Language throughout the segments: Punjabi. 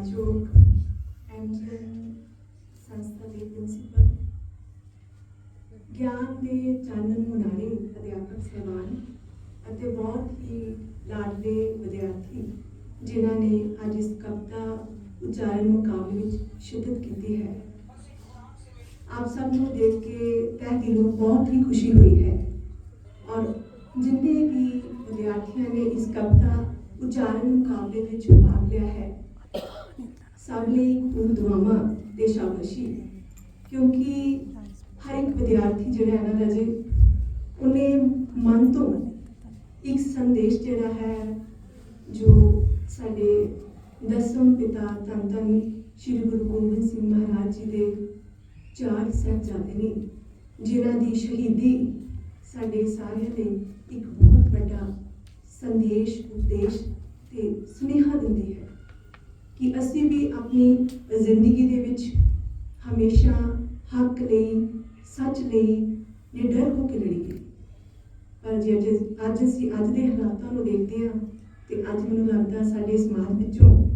ਸਤਿਕਾਰਯੋਗ ਐਮਜੀਐਨ ਸੰਸਥਾ ਦੇ ਪ੍ਰਿੰਸੀਪਲ ਗਿਆਨ ਦੇ ਚਾਨਣ ਮੁਨਾਰੇ ਅਧਿਆਪਕ ਸਹਿਬਾਨ ਅਤੇ ਬਹੁਤ ਹੀ ਲਾਡਲੇ ਵਿਦਿਆਰਥੀ ਜਿਨ੍ਹਾਂ ਨੇ ਅੱਜ ਇਸ ਕਵਿਤਾ ਉਚਾਰਨ ਮੁਕਾਬਲੇ ਵਿੱਚ ਸ਼ਿਰਕਤ ਕੀਤੀ ਹੈ ਆਪ ਸਭ ਨੂੰ ਦੇਖ ਕੇ ਤਹਿ ਦਿਲੋਂ ਬਹੁਤ ਹੀ ਖੁਸ਼ੀ ਹੋਈ ਹੈ ਔਰ ਜਿੰਨੇ ਵੀ ਵਿਦਿਆਰਥੀਆਂ ਨੇ ਇਸ ਕਵਿਤਾ ਉਚਾਰਨ ਮੁਕਾਬਲੇ ਵਿੱਚ ਭਾਗ ਲਿਆ ਹੈ ਸਭ ਲਈ ਖੂਬ ਦੁਆਵਾਂ ਤੇ ਸ਼ਾਬਾਸ਼ੀ। ਕਿਉਂਕਿ ਹਰ ਇੱਕ ਵਿਦਿਆਰਥੀ ਜਿਹੜਾ ਹੈ ਨਾ ਰਾਜੇ, ਉਹਨੇ ਮਨ ਤੋਂ ਇੱਕ ਸੰਦੇਸ਼ ਜਿਹੜਾ ਹੈ ਜੋ ਸਾਡੇ ਦਸਮ ਪਿਤਾ ਧੰਨ ਧੰਨ ਸ਼੍ਰੀ ਗੁਰੂ ਗੋਬਿੰਦ ਸਿੰਘ ਮਹਾਰਾਜ ਜੀ ਦੇ ਚਾਰ ਸਾਹਿਬਜ਼ਾਦੇ ਨੇ, ਜਿਨ੍ਹਾਂ ਦੀ ਸ਼ਹੀਦੀ ਸਾਡੇ ਸਾਰਿਆਂ ਲਈ ਇੱਕ ਬਹੁਤ ਵੱਡਾ ਸੰਦੇਸ਼, ਉਪਦੇਸ਼ ਅਸੀਂ ਵੀ ਆਪਣੀ ਜ਼ਿੰਦਗੀ ਦੇ ਵਿੱਚ ਹਮੇਸ਼ਾ ਹੱਕ ਲਈ, ਸੱਚ ਲਈ ਨਿਡਰ ਹੋ ਕੇ ਲੜੀਏ। ਪਰ ਜੇ ਅੱਜ ਅੱਜ ਅਸੀਂ ਅੱਜ ਦੇ ਹਾਲਾਤਾਂ ਨੂੰ ਦੇਖਦੇ ਹਾਂ ਤੇ ਅੱਜ ਮੈਨੂੰ ਲੱਗਦਾ ਸਾਡੇ ਸਮਾਜ ਵਿੱਚੋਂ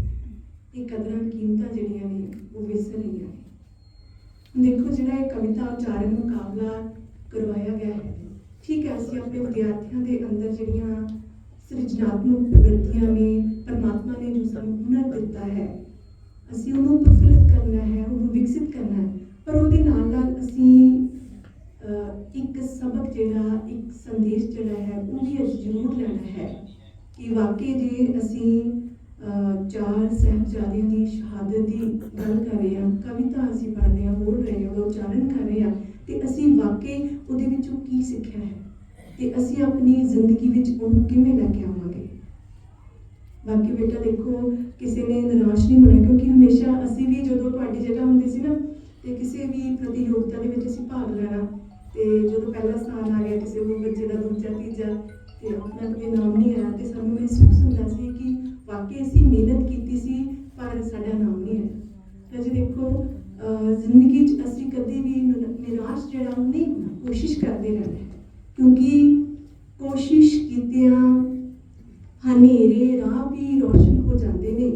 ਇਹ ਕਦਰਾਂ ਕੀਮਤਾਂ ਜਿਹੜੀਆਂ ਨੇ, ਉਹ ਵਿਸਰ ਰਹੀਆਂ ਨੇ। ਦੇਖੋ ਜਿਹੜਾ ਇਹ ਕਵਿਤਾ ਉਚਾਰਨ ਮੁਕਾਬਲਾ ਕਰਵਾਇਆ ਗਿਆ ਹੈ। ਠੀਕ ਹੈ, ਅਸੀਂ ਆਪਣੇ ਵਿਦਿਆਰਥੀਆਂ ਦੇ ਅੰਦਰ ਜਿਹੜੀਆਂ ਸਿਰਜਣਾਤਮਕ ਪ੍ਰਵਿਰਤੀਆਂ ਨੇ ਪਰਮਾਤਮਾ ਨੇ ਜੋ ਸਾਨੂੰ ਹੁਨਰ ਦਿੱਤਾ ਹੈ, ਅਸੀਂ ਉਹਨੂੰ ਪ੍ਰਫੁੱਲਿਤ ਕਰਨਾ ਹੈ, ਉਹਨੂੰ ਵਿਕਸਿਤ ਕਰਨਾ ਹੈ, ਪਰ ਉਹਦੇ ਨਾਲ ਨਾਲ ਅਸੀਂ ਇੱਕ ਸਬਕ ਜਿਹੜਾ, ਇੱਕ ਸੰਦੇਸ਼ ਜਿਹੜਾ ਹੈ, ਉਹ ਵੀ ਜ਼ਰੂਰ ਲੈਣਾ ਹੈ ਕਿ ਵਾਕਈ ਜੇ ਅਸੀਂ ਚਾਰ ਸਾਹਿਬਜ਼ਾਦਿਆਂ ਦੀ ਸ਼ਹਾਦਤ ਦੀ ਗੱਲ ਕਰ ਰਹੇ ਹਾਂ, ਕਵਿਤਾ ਅਸੀਂ ਪੜ੍ਹ ਰਹੇ ਹਾਂ, ਬੋਲ ਰਹੇ ਹਾਂ ਉਹਦਾ ਉਚਾਰਨ ਕਰ ਰਹੇ ਹਾਂ, ਤੇ ਅਸੀਂ ਵਾਕਈ ਉਹਦੇ ਵਿੱਚੋਂ ਕੀ ਸਿੱਖਿਆ ਹੈ? ਤੇ ਅਸੀਂ ਆਪਣੀ ਜ਼ਿੰਦਗੀ ਵਿੱਚ ਉਹਨੂੰ ਕਿਵੇਂ ਲੈ ਕੇ ਆਵਾਂਗੇ? ਬਾਕੀ ਬੇਟਾ ਦੇਖੋ, ਕਿਸੇ ਨੇ ਨਿਰਾਸ਼ ਨਹੀਂ ਹੋਣਾ, ਕਿਉਂਕਿ ਹਮੇਸ਼ਾ ਅਸੀਂ ਵੀ ਜਦੋਂ ਤੁਹਾਡੀ ਜਗ੍ਹਾ ਹੁੰਦੇ ਸੀ ਨਾ, ਤੇ ਕਿਸੇ ਵੀ ਪ੍ਰਤੀਯੋਗਤਾ ਦੇ ਵਿੱਚ ਅਸੀਂ ਭਾਗ ਲੈਣਾ। ਤੇ ਜਦੋਂ ਪਹਿਲਾ ਸਥਾਨ ਆ ਗਿਆ ਕਿਸੇ ਹੋਰ ਬੱਚੇ ਦਾ, ਦੂਜਾ, ਤੀਜਾ, ਤੇ ਆਪਣਾ ਕੋਈ ਨਾਮ ਨਹੀਂ ਆਇਆ, ਤੇ ਸਾਨੂੰ ਮਹਿਸੂਸ ਹੁੰਦਾ ਸੀ ਕਿ ਵਾਕਈ ਅਸੀਂ ਮਿਹਨਤ ਕੀਤੀ ਸੀ, ਪਰ ਸਾਡਾ ਨਾਮ ਨਹੀਂ ਆਇਆ। ਤਾਂ ਜੀ ਦੇਖੋ ਜ਼ਿੰਦਗੀ 'ਚ ਅਸੀਂ ਕਦੇ ਵੀ ਨਿਰਾਸ਼ ਜਿਹੜਾ ਉਹ ਨਹੀਂ ਕੋਸ਼ਿਸ਼ ਕਰਦੇ ਰਹਿਣਾ ਕਿਉਂਕਿ ਕੋਸ਼ਿਸ਼ ਕੀਤਿਆਂ ਹਨੇਰੇ ਰਾਹ ਵੀ ਰੋਸ਼ਨ ਹੋ ਜਾਂਦੇ ਨੇ।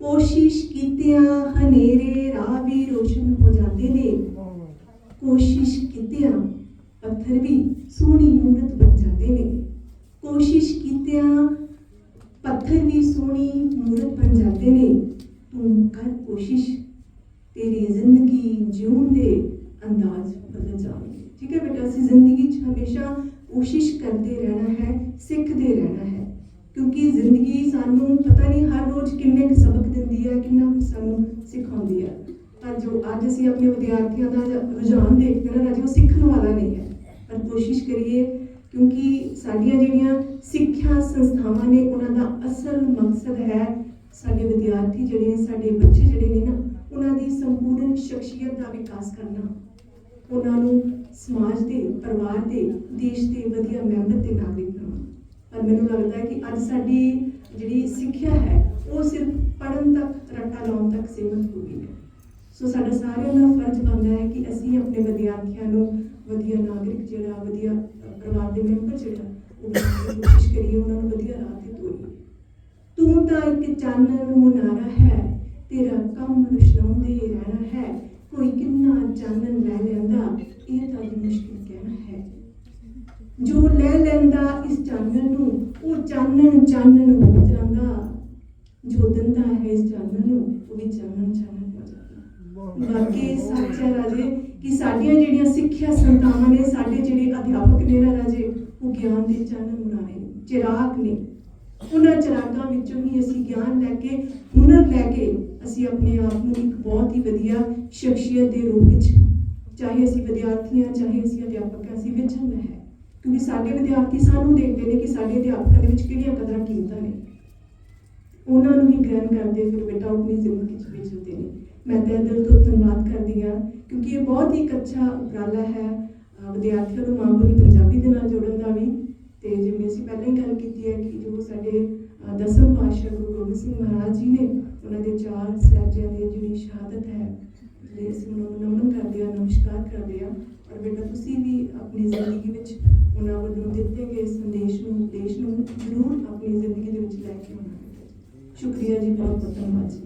ਕੋਸ਼ਿਸ਼ ਕੀਤਿਆਂ ਹਨੇਰੇ ਰਾਹ ਵੀ ਰੋਸ਼ਨ ਹੋ ਜਾਂਦੇ ਨੇ। ਕੋਸ਼ਿਸ਼ ਕੀਤਿਆਂ ਪੱਥਰ ਵੀ ਸੋਹਣੀ ਮੂਰਤ ਬਣ ਜਾਂਦੇ ਨੇ। ਕੋਸ਼ਿਸ਼ ਕੀਤਿਆਂ ਪੱਥਰ ਵੀ ਸੋਹਣੀ ਮੂਰਤ ਬਣ ਜਾਂਦੇ ਨੇ। ਤੂੰ ਕਰ ਕੋਸ਼ਿਸ਼, ਤੇਰੀ ਜ਼ਿੰਦਗੀ ਜਿਉਣ ਦੇ ਅੰਦਾਜ਼ ਬਦਲ ਜਾਣਗੇ। ਠੀਕ ਹੈ ਬੇਟਾ, ਅਸੀਂ ਜ਼ਿੰਦਗੀ 'ਚ ਹਮੇਸ਼ਾ ਕੋਸ਼ਿਸ਼ ਕਰਦੇ ਰਹਿਣਾ ਹੈ, ਸਿੱਖਦੇ ਰਹਿਣਾ ਹੈ। ਕਿਉਂਕਿ ਜ਼ਿੰਦਗੀ ਸਾਨੂੰ ਪਤਾ ਨਹੀਂ ਹਰ ਰੋਜ਼ ਕਿੰਨੇ ਕੁ ਸਬਕ ਦਿੰਦੀ ਹੈ, ਕਿੰਨਾ ਕੁ ਸਾਨੂੰ ਸਿਖਾਉਂਦੀ ਹੈ। ਪਰ ਜੋ ਅੱਜ ਅਸੀਂ ਆਪਣੇ ਵਿਦਿਆਰਥੀਆਂ ਦਾ ਰੁਝਾਨ ਦੇਖਦੇ ਹਾਂ ਰਾਜੇ, ਉਹ ਸਿੱਖਣ ਵਾਲਾ ਨਹੀਂ ਹੈ। ਪਰ ਕੋਸ਼ਿਸ਼ ਕਰੀਏ, ਕਿਉਂਕਿ ਸਾਡੀਆਂ ਜਿਹੜੀਆਂ ਸਿੱਖਿਆ ਸੰਸਥਾਵਾਂ ਨੇ, ਉਹਨਾਂ ਦਾ ਅਸਲ ਮਕਸਦ ਹੈ ਸਾਡੇ ਵਿਦਿਆਰਥੀ ਜਿਹੜੇ ਸਾਡੇ ਬੱਚੇ ਜਿਹੜੇ ਨੇ ਨਾ, ਉਹਨਾਂ ਦੀ ਸੰਪੂਰਨ ਸ਼ਖਸੀਅਤ ਦਾ ਵਿਕਾਸ ਕਰਨਾ। ਉਹਨਾਂ ਨੂੰ ਸਮਾਜ ਦੇ, ਪਰਿਵਾਰ ਦੇ, ਦੇਸ਼ ਦੇ ਵਧੀਆ ਮੈਂਬਰ ਤੇ ਨਾਗਰਿਕ ਬਣਾਉਣਾ। ਪਰ ਮੈਨੂੰ ਲੱਗਦਾ ਹੈ ਕਿ ਅੱਜ ਸਾਡੀ ਜਿਹੜੀ ਸਿੱਖਿਆ ਹੈ, ਉਹ ਸਿਰਫ ਪੜ੍ਹਨ ਤੱਕ ਰੱਟਾ ਲਾਉਣ ਤੱਕ ਸੀਮਿਤ ਹੋ ਗਈ ਹੈ। ਸੋ ਸਾਡਾ ਸਾਰਿਆਂ ਦਾ ਫਰਜ਼ ਬਣਦਾ ਹੈ ਕਿ ਅਸੀਂ ਆਪਣੇ ਵਿਦਿਆਰਥੀਆਂ ਨੂੰ ਵਧੀਆ ਨਾਗਰਿਕ ਜਿਹੜਾ, ਵਧੀਆ ਪਰਿਵਾਰ ਦੇ ਮੈਂਬਰ ਜਿਹੜਾ, ਉਹ ਕੋਸ਼ਿਸ਼ ਕਰੀਏ, ਉਹਨਾਂ ਨੂੰ ਵਧੀਆ ਰਾਹ ਤੇ ਤੋਰੀਏ। ਤੂੰ ਤਾਂ ਇੱਕ ਚਾਨਣ ਮੁਨਾਰਾ ਹੈ, ਤੇਰਾ ਕੰਮ ਰੁਸ਼ਨਾਉਂਦੇ ਰਹਿਣਾ ਹੈ, ਕੋਈ ਕਿੰਨਾ ਚਾਨਣ ਲੈ ਲੈਂਦਾ, ਇਹ ਤਾਂ ਜੀ ਮੁਸ਼ਕਿਲ ਕਹਿਣਾ ਹੈ। ਜੋ ਲੈ ਲੈਂਦਾ ਇਸ ਚਾਨਣ ਨੂੰ, ਉਹ ਚਾਨਣ ਚਾਨਣ ਹੋ ਜਾਂਦਾ। ਜੋ ਦਿੰਦਾ ਹੈ ਇਸ ਚਾਨਣ ਨੂੰ, ਉਹ ਵੀ ਚਾਨਣ ਚਾਨਣ ਹੋ ਜਾਂਦਾ। ਬਾਕੀ ਸੱਚ ਹੈ ਰਾਜੇ, ਕਿ ਸਾਡੀਆਂ ਜਿਹੜੀਆਂ ਸਿੱਖਿਆ ਸੰਤਾਵਾਂ ਨੇ, ਸਾਡੇ ਜਿਹੜੇ ਅਧਿਆਪਕ ਨੇ ਨਾ ਰਾਜੇ, ਉਹ ਗਿਆਨ ਦੇ ਚਾਨਣ ਬਣਾਏ ਨੇ, ਚਿਰਾਗ ਨੇ। ਉਹਨਾਂ ਚਿਰਾਗਾਂ ਵਿੱਚੋਂ ਹੀ ਅਸੀਂ ਗਿਆਨ ਲੈ ਕੇ, ਹੁਨਰ ਲੈ ਕੇ ਅਸੀਂ ਆਪਣੇ ਆਪ ਨੂੰ ਇੱਕ ਬਹੁਤ ਹੀ ਵਧੀਆ ਸ਼ਖਸੀਅਤ ਦੇ ਰੂਪ ਵਿੱਚ, ਚਾਹੇ ਅਸੀਂ ਵਿਦਿਆਰਥੀਆਂ, ਚਾਹੇ ਅਸੀਂ ਅਧਿਆਪਕ ਹਾਂ ਅਸੀਂ ਵਿਚਰਨਾ ਹੈ। ਕਿਉਂਕਿ ਸਾਡੇ ਵਿਦਿਆਰਥੀ ਸਾਨੂੰ ਦੇਖਦੇ ਨੇ ਕਿ ਸਾਡੇ ਅਧਿਆਪਕਾਂ ਦੇ ਵਿੱਚ ਕਿਹੜੀਆਂ ਕਦਰਾਂ ਕੀਮਤਾਂ ਨੇ। ਉਹਨਾਂ ਨੂੰ ਹੀ ਗ੍ਰਹਿਣ ਕਰਦੇ ਫਿਰ ਬੇਟਾ ਉਹ ਆਪਣੀ ਜ਼ਿੰਦਗੀ 'ਚ ਵੇਚਦੇ ਨੇ। ਮੈਂ ਤਹਿ ਦਿਲ ਤੋਂ ਧੰਨਵਾਦ ਕਰਦੀ ਹਾਂ, ਕਿਉਂਕਿ ਇਹ ਬਹੁਤ ਹੀ ਇੱਕ ਅੱਛਾ ਉਪਰਾਲਾ ਹੈ। ਵਿਦਿਆਰਥੀਆਂ ਨੂੰ ਮਾਂ ਬੋਲੀ ਪੰਜਾਬੀ ਦੇ ਨਾਲ ਜੋੜਨ ਦਾ ਵੀ। ਤੇ ਜਿਵੇਂ ਅਸੀਂ ਪਹਿਲਾਂ ਹੀ ਗੱਲ ਕੀਤੀ ਹੈ ਕਿ ਜੋ ਸਾਡੇ ਦਸਮ ਪਾਤਸ਼ਾਹ ਗੁਰੂ ਗੋਬਿੰਦ ਸਿੰਘ ਮਹਾਰਾਜ ਜੀ ਨੇ ਉਹਨਾਂ ਦੇ ਚਾਰ ਸਾਹਿਬਜ਼ਾਦਿਆਂ ਦੀ ਜਿਹੜੀ ਸ਼ਹਾਦਤ ਹੈ ਲਈ ਅਸੀਂ ਉਹਨਾਂ ਨੂੰ ਨਮਨ ਕਰਦੇ ਹਾਂ, ਨਮਸਕਾਰ ਕਰਦੇ ਹਾਂ ਔਰ ਬੇਟਾ, ਤੁਸੀਂ ਵੀ ਆਪਣੀ ਜ਼ਿੰਦਗੀ ਵਿੱਚ ਉਹਨਾਂ ਵੱਲੋਂ ਦਿੱਤੇ ਗਏ ਸੰਦੇਸ਼ ਨੂੰ ਦੇਸ਼ ਨੂੰ ਜ਼ਰੂਰ ਆਪਣੀ ਜ਼ਿੰਦਗੀ ਦੇ ਵਿੱਚ ਲੈ ਕੇ ਆਉਣਾ ਸ਼ੁਕਰੀਆ ਜੀ ਬਹੁਤ ਬਹੁਤ ਧੰਨਵਾਦ ਜੀ।